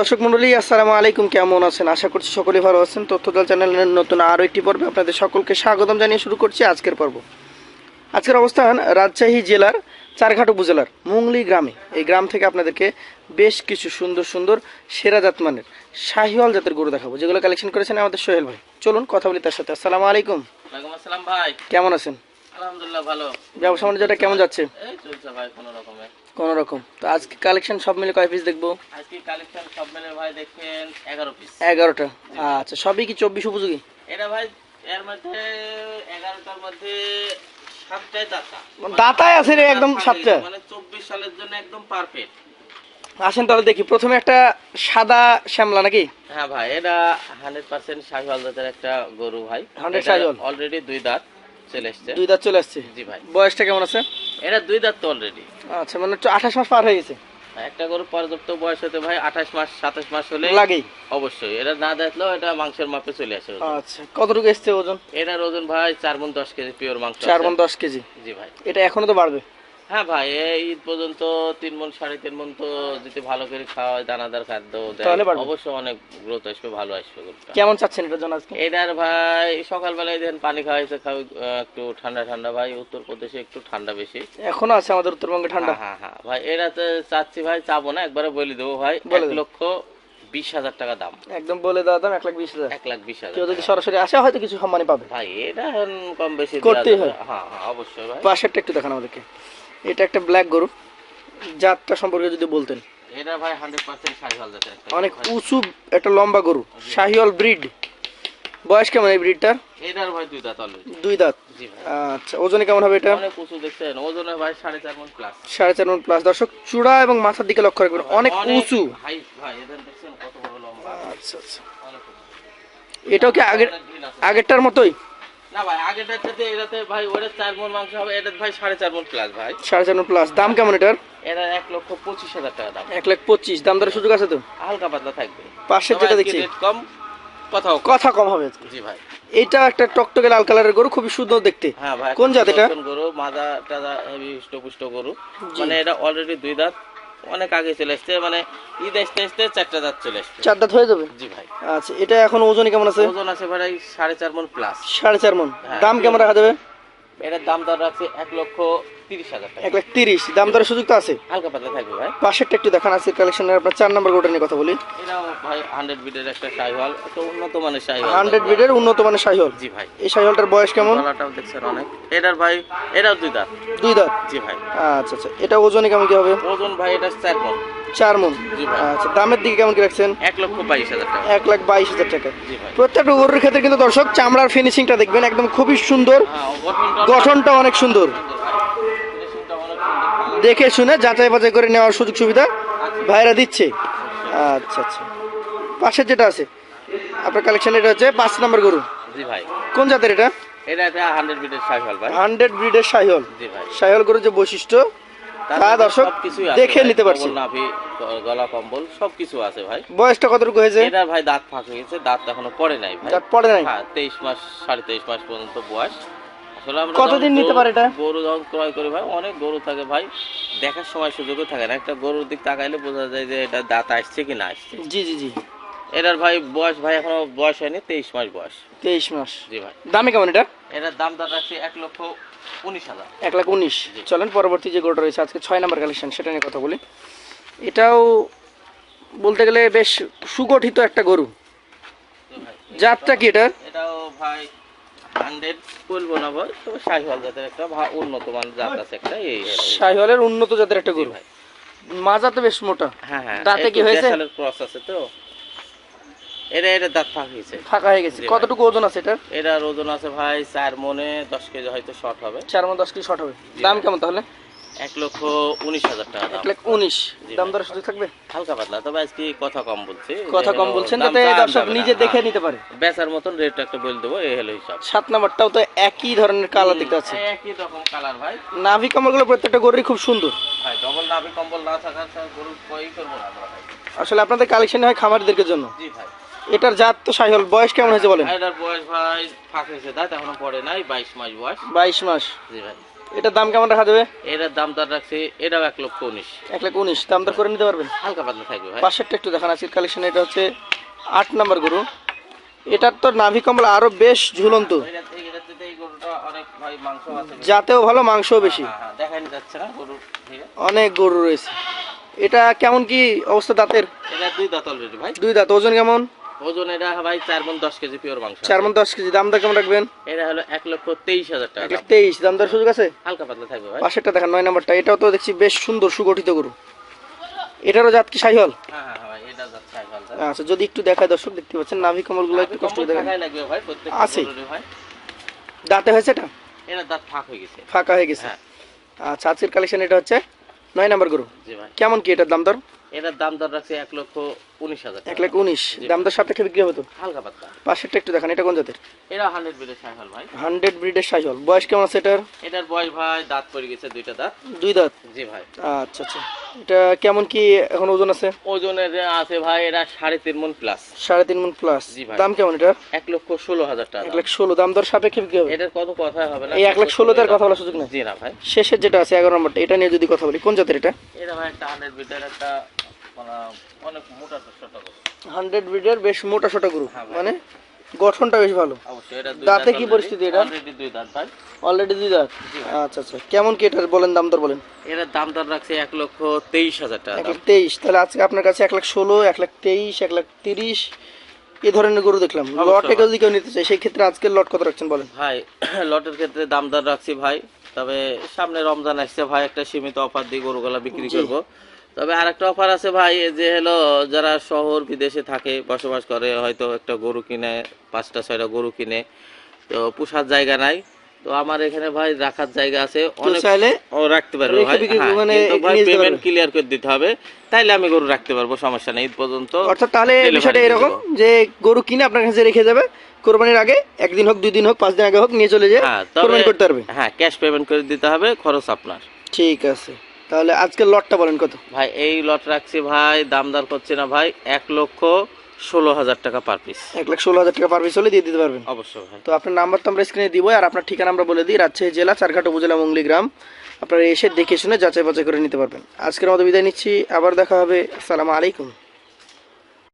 দর্শক মন্ডলী আসসালামু আলাইকুম। কেমন আছেন? আশা করছি সকলে ভালো আছেন। তথ্যদল চ্যানেলের নতুন আরও একটি পর্বে আপনাদের সকলকে স্বাগতম জানিয়ে শুরু করছি আজকের পর্ব। আজকের অবস্থান রাজশাহী জেলার চারঘাট উপজেলার মুংলি গ্রামে। এই গ্রাম থেকে আপনাদেরকে বেশ কিছু সুন্দর সুন্দর সেরা জাতমানের শাহিওয়াল জাতের গরু দেখাবো যেগুলো কালেকশন করেছেন আমাদের সোহেল ভাই। চলুন কথা বলি তার সাথে। আসসালামু আলাইকুম। আসসালাম ভাই। কেমন আছেন? আলহামদুলিল্লাহ ভালো। ব্যবসা বাণিজ্যটা কেমন যাচ্ছে? এই চলছে ভাই কোনো রকমে। কোনো রকম। তো আজকে কালেকশন সব মিলে কয় পিস দেখব? আজকে কালেকশন সব মিলে ভাই দেখেন এগারো পিস এগারোটা? আচ্ছা সবই কি চব্বিশ উপযোগী? এটা ভাই এর মধ্যে এগারোটার মধ্যে সাতটাই দাতা। দাতায় আছে রে একদম সাতটা। মানে চব্বিশ সালের জন্য একদম পারফেক্ট আসেন তাহলে দেখি প্রথমে একটা সাদা শ্যামলা নাকি? হ্যাঁ ভাই এটা হান্ড্রেড পার্সেন্ট শাহিওয়াল জাতের একটা গরু ভাই। 100 শাহিওয়াল। অলরেডি দুই দাঁত চলে আসছে দুই দাঁত চলে আসছে? জি ভাই। বয়সটা কেমন আছে? এটা দুই দাঁত তো অলরেডি আচ্ছা মানে আঠাশ মাস পার হয়ে গেছে। একটা গরু পর্যাপ্ত বয়স হতে ভাই আঠাশ মাস সাতাশ মাস হলে লাগেই। অবশ্যই। এটা না দেখলেও এটা মাংসের মাপে চলে আসে আচ্ছা কতটুকু এসছে ওজন? এটার ওজন ভাই চার মন দশ কেজি পিওর মাংস চার। মন দশ কেজি। জি ভাই। এটা এখনও তো বাড়বে? হ্যাঁ ভাই এই ঈদ পর্যন্ত তিন মন সাড়ে তিন মন তো যদি ভালো করে খাওয়া হয় দানাদার খাদ্য দেয়, তাহলে অবশ্যই অনেক গ্রোথ আসবে ভালো আসবে কেমন চাচ্ছেন এটার জন্য আজকে? এটার ভাই সকালবেলায় দেন পানি খাওয়াইছে খাও একটু ঠান্ডা ঠান্ডা ভাই উত্তরপ্রদেশে একটু ঠান্ডা বেশি। এখনও আছে আমাদের উত্তরবঙ্গে ঠান্ডা। হ্যাঁ হ্যাঁ হ্যাঁ ভাই এটাতে চাচ্ছি ভাই চাবো না একবারে বলে দেবো ভাই এক লক্ষ বিশ হাজার টাকা দাম। একদম বলে দেওয়া দাম এক লাখ বিশ হাজার। এক লাখ বিশ হাজার কেউ যদি সরাসরি আসে হয়তো কিছু সম্মানই পাবে। ভাই এটা কম বেশি করতেই হয়। হ্যাঁ হ্যাঁ অবশ্যই ভাই। পাশেরটা একটু দেখান আমাদেরকে। এটা একটা ব্ল্যাক গরু। জাতটা সম্পর্কে যদি বলতেন। এটা ভাই হান্ড্রেড পার্সেন্ট শাহিওয়াল জাতের একটা অনেক উঁচু একটা লম্বা গরু। শাহিওয়াল ব্রিড বয়স কেমন এই ব্রিডটার এটার ভাই দুই দাঁত অলরেডি দুই দাঁত। আচ্ছা ওজনে কেমন হবে এটা? অনেক উঁচু দেখছেন ওজনে ভাই সাড়ে চার মন প্লাস সাড়ে চার মন প্লাস দর্শক চূড়া এবং মাথার দিকে লক্ষ্য রাখবেন অনেক উঁচু। ভাই ভাই এদের দেখছেন কত বড় লম্বা। আচ্ছা আচ্ছা। এটাও কি আগের। আগেরটার মতোই? না ভাই আগেরটার এটাতে ভাই ওটা চার মন মাংস হবে এটা ভাই সাড়ে চার মন প্লাস ভাই। সাড়ে চার মন প্লাস দাম কেমন এটার? এটা এক লক্ষ পঁচিশ হাজার টাকা দাম। এক লাখ পঁচিশ। দাম দরের সুযোগ আছে তো? হালকা পাতলা থাকবে। পাশের যেটা দেখছি। কম কথা কম হবে জি ভাই। এটা একটা টকটকে লাল কালারের গরু খুবই সুন্দর দেখতে। হ্যাঁ ভাই কোন জাত এটা? গরু মাদা টাদা হেভি পুষ্ট গরু। মানে এটা অলরেডি দুই দাঁত। অনেক আগে চলে আসছে মানে ঈদ আসতে আসতে চারটা দাঁত চলে আসছে চার দাঁত হয়ে যাবে? জি ভাই। আচ্ছা এটা এখন ওজন কেমন আছে? ওজন আছে ভাই সাড়ে চার মন প্লাস সাড়ে চার মন। হ্যাঁ। দাম কেমন রাখা যাবে? এটার দাম দর রাখছে এক লক্ষ তিরিশ হাজার টাকা। এক লাখ তিরিশ দাম দরের সুযোগ তো আছে। হালকা পাতলা থাকবে ভাই। পাশেরটা একটু দেখান আছে কালেকশনের আপনার চার নম্বর গোটা নিয়ে কথা বলি। এটাও ভাই হান্ড্রেড বিটের একটা শাহিওয়াল একটা উন্নত মানের শাহিওয়াল। হান্ড্রেড বিডের উন্নত মানের শাহিওল জি ভাই। এই বয়স কেমন? গলাটাও দেখছেন অনেক। এটার ভাই এটাও দুই দাঁত। দুই দাঁত? জি ভাই। আচ্ছা আচ্ছা। এটা ওজনে কেমন কি হবে? ওজন ভাই এটা চার মন। চার মন। আচ্ছা দামের দিকে কেমন কি রাখছেন? এক লক্ষ বাইশ হাজার টাকা। এক লাখ বাইশ হাজার টাকা। প্রত্যেকটা গরুর ক্ষেত্রে কিন্তু দর্শক চামড়ার ফিনিশিংটা দেখবেন একদম খুবই সুন্দর। হ্যাঁ গঠনটা অনেক সুন্দর। দেখে শুনে যাচাই বাছাই করে নেওয়ার সুযোগ সুবিধা ভাইরা দিচ্ছে। আচ্ছা আচ্ছা। পাশের যেটা আছে আপনার কালেকশন এটা হচ্ছে পাঁচ নম্বর গরু। জি ভাই। কোন জাতের এটা? এটা হান্ড্রেড বিটের শাহিওয়াল ভাই। হান্ড্রেড ব্রিডের শাহিওল জি ভাই। শাহিওল গরুর যে বৈশিষ্ট্য তার তা দর্শক দেখে নিতে পারছি। নাভি গলা কম্বল সবকিছু আছে ভাই। বয়সটা কতটুকু হয়েছে? ভাই দাঁত ফাঁক দাঁত এখনও পড়ে নাই ভাই। দাঁত পড়ে নাই? হ্যাঁ তেইশ মাস সাড়ে তেইশ মাস পর্যন্ত বয়স। কতদিন নিতে পারে এটা? গরু যখন ক্রয় করি ভাই অনেক গরু থাকে ভাই দেখার সময় সুযোগও থাকে না। একটা গরুর দিক তাকাইলে বোঝা যায় যে এটা দাঁত আসছে কি না আসছে। জি জি জি। এটার ভাই বয়স ভাই এখনও বয়স হয়নি তেইশ মাস বয়স। তেইশ মাস। জি ভাই। দামে কেমন এটা? এটার দাম দর আছে এক লক্ষ উনিশ হাজার। এক লাখ উনিশ। চলেন পরবর্তী যে গরুটা রয়েছে আজকে ছয় নাম্বার কালেকশন সেটা নিয়ে কথা বলি। এটাও বলতে গেলে বেশ সুগঠিত একটা গরু। জাতটা কি এটা এটাও ভাই হান্ড্রেড বলব না ভাই তবে শাহিওয়াল জাতের একটা উন্নত মান জাত আছে একটা এই শাহিওয়ালের উন্নত জাতের একটা গরু। ভাই। মাজা তো বেশ মোটা। হ্যাঁ হ্যাঁ। দাঁতে কি হয়েছে? ক্রস আছে তো। এটা এটা দাঁত ফাঁক হয়েছে। ফাঁকা হয়ে গেছে। কতটুকু ওজন আছে এটার? এটার ওজন আছে ভাই চার মনে দশ কেজি হয়তো শর্ট হবে। চার মনে দশ কেজি শর্ট হবে। দাম কেমন তাহলে? এক লক্ষ উনিশ হাজার টাকা এক লাখ উনিশ। দাম ভাই। সুযোগ থাকবে? হালকা পাতলা তবে আজকে কথা কম বলছি। কথা কম বলছেন যাতে দর্শক নিজে দেখে নিতে পারে। বেচার মতন রেট একটা বলে দেবো এই হলো হিসাব। সাত নাম্বারটাও তো একই ধরনের কালার দেখতে আছে একই রকম কালার ভাই। নাভি কমলগুলো প্রত্যেকটা গরুরই খুব সুন্দর। ভাই ডবল নাভি কম্বল না থাকার গরু কই করব না আসলে আপনাদের কালেকশন হয় খামারিদেরকে জন্য। জি ভাই। এটার জাত তো শাহিওল বয়স কেমন হয়েছে বলেন? এটার বয়স ভাই ফাঁক হয়েছে দাঁত এখনও পড়ে নাই বাইশ মাস বয়স। বাইশ মাস। জি ভাই। এটার দাম কেমন রাখা যাবে? এটার দাম দর রাখছি এটাও এক লক্ষ উনিশ। এক লাখ উনিশ। দাম দর করে নিতে পারবেন হালকা পাতলা থাকবে ভাই। পাশেরটা একটু দেখান আজকের কালেকশন এটা হচ্ছে আট নাম্বার গরু। এটার তো নাভি কমলা আরও বেশ ঝুলন্ত। যাতেও ভালো মাংসও বেশি। অনেক গরু রয়েছে। এটা কেমন কি অবস্থা দাঁতের? দুই দাঁত অলরেডি ভাই। দুই দাঁত ওজন কেমন? ওজন এটা ভাই চার মন দশ কেজি পিওর মাংস চার মন দশ কেজি দাম দর কেমন রাখবেন? এটা হলো এক লক্ষ তেইশ হাজার টাকা এক তেইশ দাম দর সুযোগ আছে? হালকা পাতলা থাকবে ভাই। পাশেরটা দেখেন নয় নাম্বারটা এটাও তো দেখছি বেশ সুন্দর সুগঠিত গরু। এটারও জাত কি সাইহল? হ্যাঁ হ্যাঁ ভাই এটা আচ্ছা যদি একটু দেখায় দর্শক দেখতে পাচ্ছেন নাভি কমলগুলো একটু কষ্ট করে দেখেন লাগবে ভাই প্রত্যেক আছে। দাঁতে হয়েছে এটা? এটা দাঁত ফাঁক হয়ে গেছে। ফাঁকা হয়ে গেছে। হ্যাঁ। আচ্ছা আজকের কালেকশন এটা হচ্ছে নয় নাম্বার গরু। জি ভাই। কেমন কি এটার দাম দর? এটার দাম দর রাখছে এক লক্ষ উনিশ হাজার এক লাখ উনিশ। দাম দর সাপেক্ষে বিক্রি হবে তো? হালকা পাতলা। পাশেরটা একটু দেখান এটা কোন জাতের? এটা হান্ড্রেড ব্রিডের সাইহল ভাই। হান্ড্রেড ব্রিডের সাইহল বয়স কেমন আছে এটার? এটার বয়স ভাই দাঁত পড়ে গেছে দুইটা দাঁত। দুই দাঁত? জি ভাই। আচ্ছা আচ্ছা। এটা কেমন কি এখন ওজন আছে? ওজনের আছে ভাই এটা সাড়ে তিন মন প্লাস সাড়ে তিন মন প্লাস দাম কেমন এটার এক লক্ষ ষোলো হাজার টাকা এক। লাখ ষোলো। দাম দর সাপেক্ষে বিক্রি হবে? এটার কত কথা হবে না। এই এক লাখ ষোলোতে কথা বলার সুযোগ নেই? জি না ভাই। শেষের যেটা আছে এগারো নম্বরটা এটা নিয়ে যদি কথা বলি কোন জাতের এটা? এটা ভাই একটা হান্ড্রেড বিটার একটা অনেক মোটা ছোট হান্ড্রেড ব্রিডের বেশ মোটা সোটা গরু হ্যাঁ মানে? গঠনটা বেশ ভালো। দাঁতে কি পরিস্থিতি এটা? অলরেডি দুই দাঁত ভাই। অলরেডি দুই দাঁত? আচ্ছা আচ্ছা। কেমন কি এটার বলেন দাম দর বলেন? এটার দাম দর রাখছে এক লক্ষ তেইশ হাজার টাকা এক। লাখ তেইশ। তাহলে আজকে আপনার কাছে এক লাখ ষোলো এক লাখ তেইশ এক লাখ তিরিশ এ ধরনের গরু দেখলাম। লটে যদি কেউ নিতে চাই সেই ক্ষেত্রে আজকে লট কত রাখছেন বলেন? ভাই লটের ক্ষেত্রে দাম দর রাখছি ভাই। তবে সামনে রমজান আসছে ভাই একটা সীমিত অফার দিয়ে গরুগুলা বিক্রি। করব। তবে আরেকটা অফার আছে ভাই যে হলো যারা শহর বিদেশে থাকে বসবাস করে হয়তো একটা গরু কিনে পাঁচটা ছয়টা গরু কিনে তো পোষার জায়গা নাই। তো আমার এখানে ভাই রাখার জায়গা আছে অনেক চাইলে ও রাখতে পারবে ভাই। হ্যাঁ, মানে ভাই পেমেন্ট ক্লিয়ার করে দিতে হবে। তাইলে আমি গরু রাখতে পারব সমস্যা নেই ঈদ পর্যন্ত অর্থাৎ তাহলে বিষয়টা এরকম যে গরু কিনে আপনার কাছে রেখে যাবে কোরবানির আগে একদিন হোক দুই দিন হোক পাঁচ দিন আগে হোক নিয়ে চলে যেয়ে হ্যাঁ কোরবানি করতে পারবে। হ্যাঁ ক্যাশ পেমেন্ট করে দিতে হবে খরচ আপনার। ঠিক আছে। তাহলে আজকের লটটা বলেন কত? ভাই এই লট রাখছি ভাই দামদার করছি না ভাই এক লক্ষ ষোলো হাজার টাকা পার পিস এক লাখ ষোলো হাজার টাকা পার পিস হলে দিয়ে দিতে পারবেন। অবশ্যই ভাই। তো আপনার নাম্বার তো আমরা স্ক্রিনে দিব আর আপনার ঠিকানা আমরা বলে দিই রাজশাহী জেলা চারঘাট উপজেলা মঙ্গলি গ্রাম। আপনারা এসে দেখে শুনে যাচাই বাছাই করে নিতে পারবেন। আজকের মতো বিদায় নিচ্ছি আবার দেখা হবে। আসসালামু আলাইকুম।